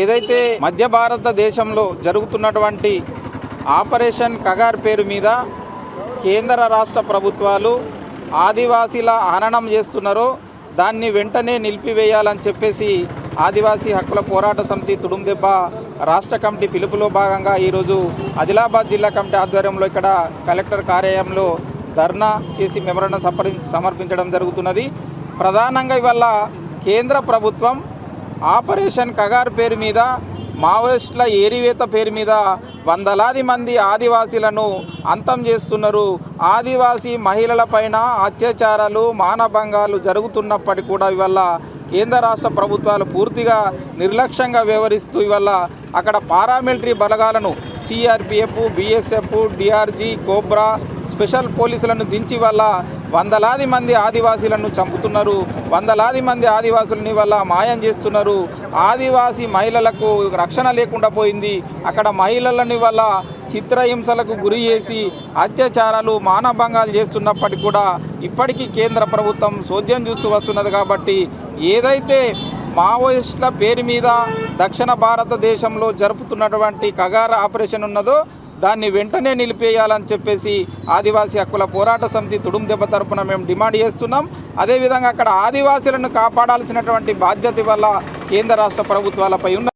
ఏదైతే మధ్య భారతదేశంలో జరుగుతున్నటువంటి ఆపరేషన్ కగార్ పేరు మీద కేంద్ర రాష్ట్ర ప్రభుత్వాలు ఆదివాసీల హననం చేస్తున్నారో దాన్ని వెంటనే నిలిపివేయాలని చెప్పేసి ఆదివాసీ హక్కుల పోరాట సమితి తుడుందెబ్బ రాష్ట్ర కమిటీ పిలుపులో భాగంగా ఈరోజు ఆదిలాబాద్ జిల్లా కమిటీ ఆధ్వర్యంలో ఇక్కడ కలెక్టర్ కార్యాలయంలో ధర్నా చేసి మెమరణం సమర్పించడం జరుగుతున్నది. ప్రధానంగా ఇవాళ కేంద్ర ప్రభుత్వం ఆపరేషన్ కగార్ పేరు మీద మావోయిస్టుల ఏరివేత పేరు మీద వందలాది మంది ఆదివాసీలను అంతం చేస్తున్నారు. ఆదివాసీ మహిళలపైన అత్యాచారాలు మానభంగాలు జరుగుతున్నప్పటికీ కూడా ఇవల్ల కేంద్ర రాష్ట్ర ప్రభుత్వాలు పూర్తిగా నిర్లక్ష్యంగా వ్యవహరిస్తూ ఇవల్ల అక్కడ పారామిలిటరీ బలగాలను CRPF BSF DRG cobra special పోలీసులను దించి వల్ల వందలాది మంది ఆదివాసీలను చంపుతున్నారు. వందలాది మంది ఆదివాసులని వల్ల మాయం చేస్తున్నారు. ఆదివాసీ మహిళలకు రక్షణ లేకుండా పోయింది. అక్కడ మహిళలని వల్ల చిత్రహింసలకు గురి చేసి అత్యాచారాలు మానభంగాలు చేస్తున్నప్పటికీ కూడా ఇప్పటికీ కేంద్ర ప్రభుత్వం చోద్యం చూస్తూ వస్తున్నది కాబట్టి ఏదైతే మావోయిస్టుల పేరు మీద దక్షిణ భారతదేశంలో జరుపుతున్నటువంటి కగార ఆపరేషన్ ఉన్నదో దాన్ని వెంటనే నిలిపేయాలని చెప్పేసి ఆదివాసీ హక్కుల పోరాట సమితి తుడుం దెబ్బ తరపున మేము డిమాండ్ చేస్తున్నాం. అదేవిధంగా అక్కడ ఆదివాసీలను కాపాడాల్సినటువంటి బాధ్యత వల్ల కేంద్ర రాష్ట్ర ప్రభుత్వాలపై ఉన్న